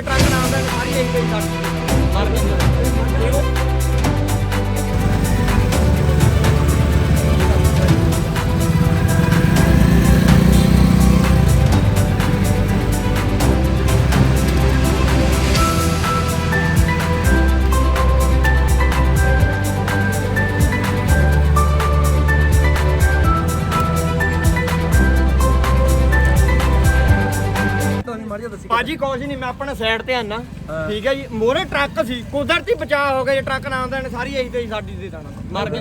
ਜੇ ਟਰੱਕ ਨਾ ਆਉਂਦਾ ਸਾਰੀ ਭਾਜੀ ਕੁਛ ਨਹੀਂ ਮੈਂ ਆਪਣਾ ਸਾਈਡ ਤੇ ਆਨਾ। ਠੀਕ ਹੈ ਜੀ ਮੋਰੇ ਟਰੱਕ ਸੀ ਕੁਦਰਤੀ ਬਚਾਅ ਹੋ ਗਿਆ ਜੇ ਟਰੱਕ ਨਾ ਆਉਂਦਾ ਇਹਨੇ ਸਾਰੀ ਇਹੀ ਤੇ ਸਾਡੀ ਦੇ ਦਾਣਾ। ਮਰ ਗਏ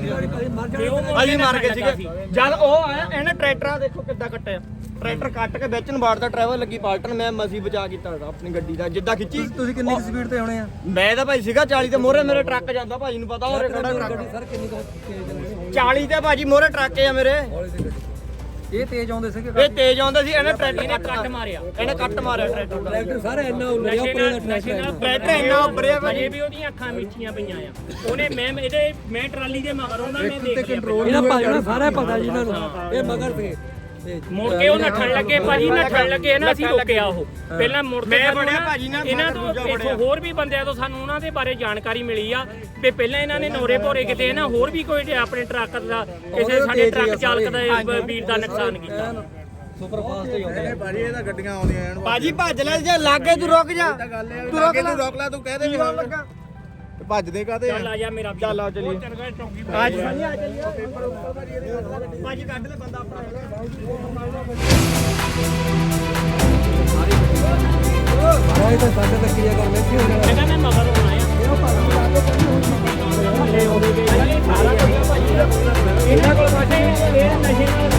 ਸੀਗੇ। ਜਦ ਉਹ ਆਇਆ ਇਹਨੇ ਟਰੈਕਟਰਾਂ ਦੇਖੋ ਕਿੱਦਾਂ ਕੱਟਿਆ। ਟਰੈਕਟਰ ਕੱਟ ਕੇ ਵਿੱਚ ਨੂੰ ਬਾੜਦਾ ਡਰਾਈਵਰ ਲੱਗੀ ਪਾਲਟਣ ਮੈਂ ਮਸੀ ਬਚਾ ਕੀਤਾ ਆਪਣੀ ਗੱਡੀ ਦਾ। ਜਿੱਦਾਂ ਖਿੱਚੀ। ਤੁਸੀਂ ਕਿੰਨੀ ਸਪੀਡ ਤੇ ਹੋਣੇ ਆ? ਮੈਂ ਤਾਂ ਭਾਈ ਸੀਗਾ 40 ਤੇ ਮੋਰੇ ਮੇਰੇ ਟਰੱਕ ਜਾਂਦਾ ਭਾਜੀ ਨੂੰ ਪਤਾ ਹੋਰੇ ਖੜਾ ਟਰੱਕ। ਸਰ ਕਿੰਨੀ ਕੁ ਤੇਜ਼ ਚੱਲਣੀ 40 ਤੇ ਭਾਜੀ ਮੋਰੇ ਟਰੱਕ ਆ ਮੇਰੇ। ਇਹ ਤੇਜ਼ ਆਉਂਦੇ ਸੀਗੇ ਇਹ ਤੇਜ਼ ਆਉਂਦਾ ਸੀ ਇਹਨੇ ਟਰੈਕਟਰ ਕੱਟ ਮਾਰਿਆ ਇਹਨੇ ਕੱਟ ਮਾਰਿਆ ਟਰੈਕਟਰ ਦਾ। ਟਰੈਕਟਰ ਸਾਰੇ ਇੰਨਾ ਉਲੜਿਆ ਉੱਪਰ ਦਾ ਟਰੈਕਟਰ ਟਰੈਕਟਰ ਇੰਨਾ ਉੱਭਰਿਆ ਭਾਜੀ। ਵੀ ਉਹਦੀਆਂ ਅੱਖਾਂ ਮੀਚੀਆਂ ਪਈਆਂ ਆ। ਉਹਨੇ ਮੈਂ ਇਹਦੇ ਮੈਂ ਟਰਾਲੀ ਦੇ ਮਗਰ ਉਹਨਾਂ ਮੈਂ ਦੇਖ ਲਿਆ ਇਹਨਾਂ ਭਾਜਣਾ ਸਾਰਾ ਪਤਾ ਜੀ ਇਹਨਾਂ ਨੂੰ। ਇਹ ਮਗਰ ਤੇ। ਮੁੜ ਕੇ ਉਹ ਨੱਠਣ ਲੱਗੇ ਭਾਜੀ ਨੱਠਣ ਲੱਗੇ ਨਾ ਅਸੀਂ ਰੋਕਿਆ ਉਹ। ਪਹਿਲਾਂ ਮੁੜ ਕੇ ਮੈਂ ਬਣਿਆ ਨਾ ਭਾਜੀ ਨਾਲ, ਇਹਨਾਂ ਤੋਂ ਇੱਥੋਂ। ਹੋਰ ਵੀ ਬੰਦਿਆਂ ਤੋਂ ਸਾਨੂੰ ਉਹਨਾਂ ਦੇ ਬਾਰੇ ਜਾਣਕਾਰੀ ਮਿਲੀ ਆ ਵੀ ਪਹਿਲਾਂ ਇਹਨਾਂ ਨੇ ਨੋਰੇ ਭੋਰੇ ਕਿਤੇ ਨਾ ਹੋਰ ਵੀ ਕੋਈ ਆਪਣੇ ਟਰੱਕ ਦਾ ਕਿਸੇ ਸਾਡੇ ਟਰੱਕ ਚਾਲਕ ਦਾ ਵੀਰ ਦਾ ਨੁਕਸਾਨ ਕੀਤਾ। ਸੁਪਰ ਫਾਸਟ ਹੀ ਆਉਂਦੇ ਭਾਜੀ ਇਹ ਤਾਂ ਗੱਡੀਆਂ ਆਉਂਦੀਆਂ ਐਨ ਭਾਜੀ ਭੱਜ ਲੈ ਜੇ ਲਾਗੇ ਤੂੰ ਰੁਕ ਜਾ। ਤੂੰ ਰੋਕ ਲੈ। ਰੋਕ ਲੈ ਤੂੰ ਕਹਿ ਦੇ ਵੀ ਹਾਂ ਲੱਗਾ। ਭੱਜਦੇ ਕਾਤੇ ਚੱਲ ਆ ਜਾ ਮੇਰਾ ਵੀਰ। ਚੱਲ ਆ ਚਲੀਏ। ਅੱਜ ਸਾਨੀ ਆ। ਚੱਲੀਏ ਭਾਜੀ ਕੱਢ ਲੈ ਬੰਦਾ ਆਪਣਾ। ਸਾਰਾ ਇਹ ਤਾਂ ਸਾਡੇ ਤੱਕ ਕਿਰਿਆ ਕਰ ਬੈਠੇ ਹੋ ਮੈਂ ਕਹਿੰਦਾ ਮੈਂ ਮਗਰ ਹੋਣਾ ਆ। ਥੱਲੇ ਹੋ ਗਏ ਸਾਰਾ ਕੁਝ ਭਾਜੀ ਇਹਨਾਂ ਕੋਲ ਸਾਡੇ ਇਹ ਨਸ਼ੇ ਨਾਲ